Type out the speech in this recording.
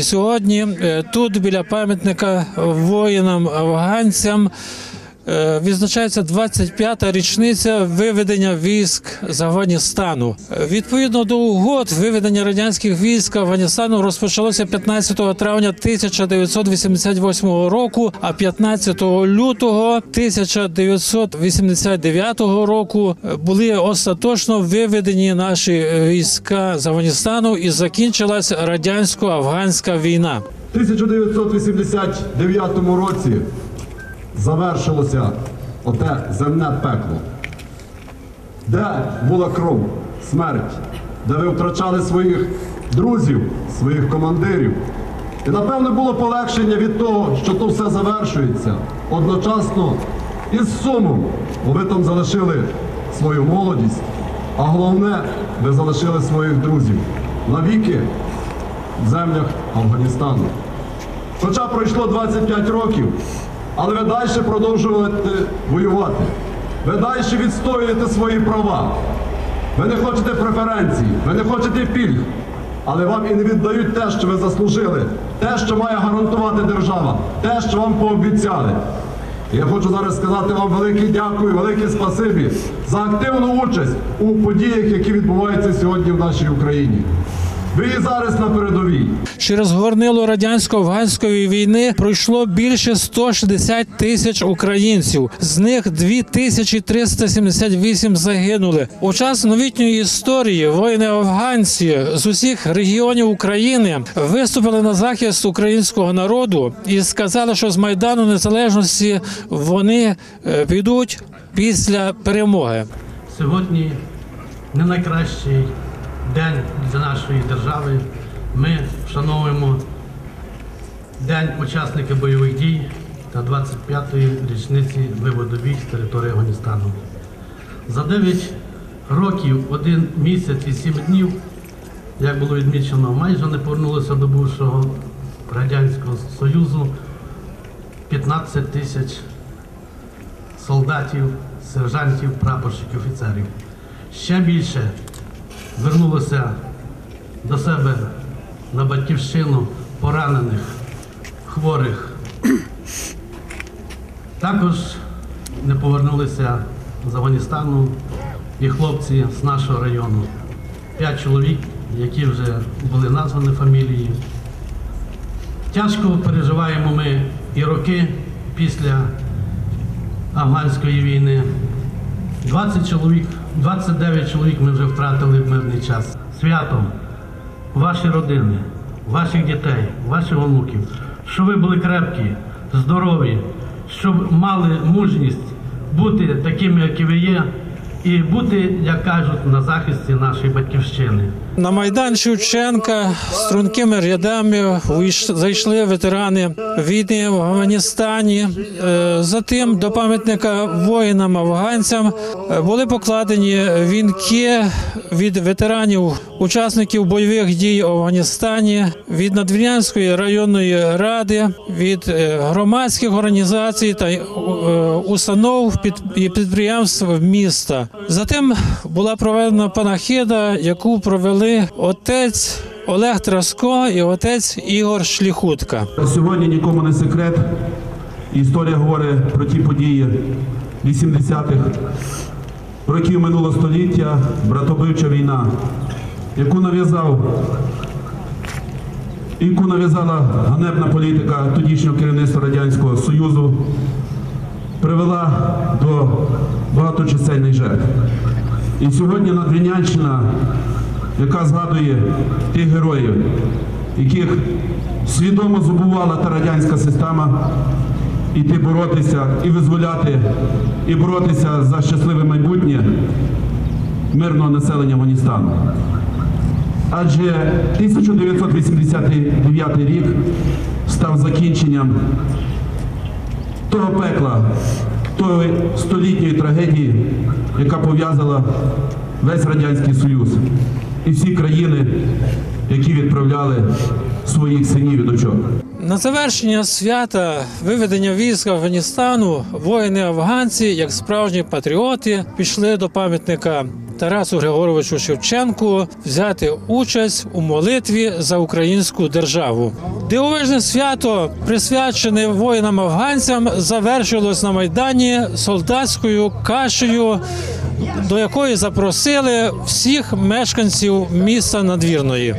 Сьогодні е, тут біля пам'ятника воїнам афганцям відзначається 25-та річниця виведення військ з Афганістану. Е, Відповідно до угод, виведення радянських військ Афганістану розпочалося 15 травня 1988 року, а 15 лютого 1989 року е, були остаточно виведені наші е, війська з Афганістану і закінчилась радянсько-афганська війна. В 1989 році завершилося оте земне пекло, де була кров, смерть, де ви втрачали своїх друзів, своїх командирів. І напевне було полегшення від того, що то все завершується одночасно із сумом, бо ви там залишили свою молодість, а головне, ви залишили своїх друзів навіки в землях Афганістану. Хоча пройшло 25 років, але ви далі продовжуєте воювати. Ви далі відстоюєте свої права. Ви не хочете преференцій, ви не хочете пільг, але вам і не віддають те, що ви заслужили, те, що має гарантувати держава, те, що вам пообіцяли. Я хочу зараз сказати вам велике дякую, велике спасибі за активну участь у подіях, які відбуваються сьогодні в нашій Україні. Ви і зараз на передовій. Через горнило радянсько-афганської війни пройшло більше 160 тисяч українців. З них 2378 загинули. У час новітньої історії воїни афганці з усіх регіонів України виступили на захист українського народу і сказали, що з майдану незалежності вони е, підуть після перемоги. Сьогодні не найкращий день для нашої держави. Ми вшановуємо День учасника бойових дій та 25-ї річниці виводу військ з території Афганістану. За 9 років, 1 місяць і 7 днів, як було відмічено, майже не повернулося до бувшого Радянського Союзу 15 тисяч солдатів, сержантів, прапорщиків, офіцерів. Ще більше вернулося до себе на батьківщину поранених, хворих. Також не повернулися з Афганістану і хлопці з нашого району. П'ять чоловік, які вже були названі фамілії. Тяжко переживаємо ми і роки після афганської війни. 20 чоловік, 29 чоловік ми вже втратили в мирний час. Святом ваші родини, ваших дітей, ваших онуків, щоб ви були крепкі, здорові, щоб мали мужність бути такими, які ви є, і бути, як кажуть, на захисті нашої батьківщини. На майдан Шевченка стрункими рядами зайшли ветерани війни в Афганістані. Е, Затим до пам'ятника воїнам афганцям е, були покладені вінки від ветеранів, учасників бойових дій в Афганістані, від Надвірнянської районної ради, від е, громадських організацій та установ і підприємств міста. Затим була проведена панахида, яку провели отець Олег Траско і отець Ігор Шліхутка. Сьогодні нікому не секрет. Історія говорить про ті події 80-х років минулого століття, братобивча війна, яку нав'язав, яку нав'язала ганебна політика тодішнього керівництва Радянського Союзу, привела до багаточисельних жертв. І сьогодні Надвірнянщина, яка згадує тих героїв, яких свідомо забувала та радянська система, іти боротися і визволяти, і боротися за щасливе майбутнє мирного населення Афганістану. Адже 1989 рік став закінченням того пекла, тої столітньої трагедії, яка пов'язала весь Радянський Союз і всі країни, які відправляли своїх синів і дочок. На завершення свята виведення військ Афганістану воїни афганці, як справжні патріоти, пішли до пам'ятника Тарасу Григоровичу Шевченку взяти участь у молитві за українську державу. Дивовижне свято, присвячене воїнам афганцям, завершилось на майдані солдатською кашею, до якої запросили всіх мешканців міста надвірної.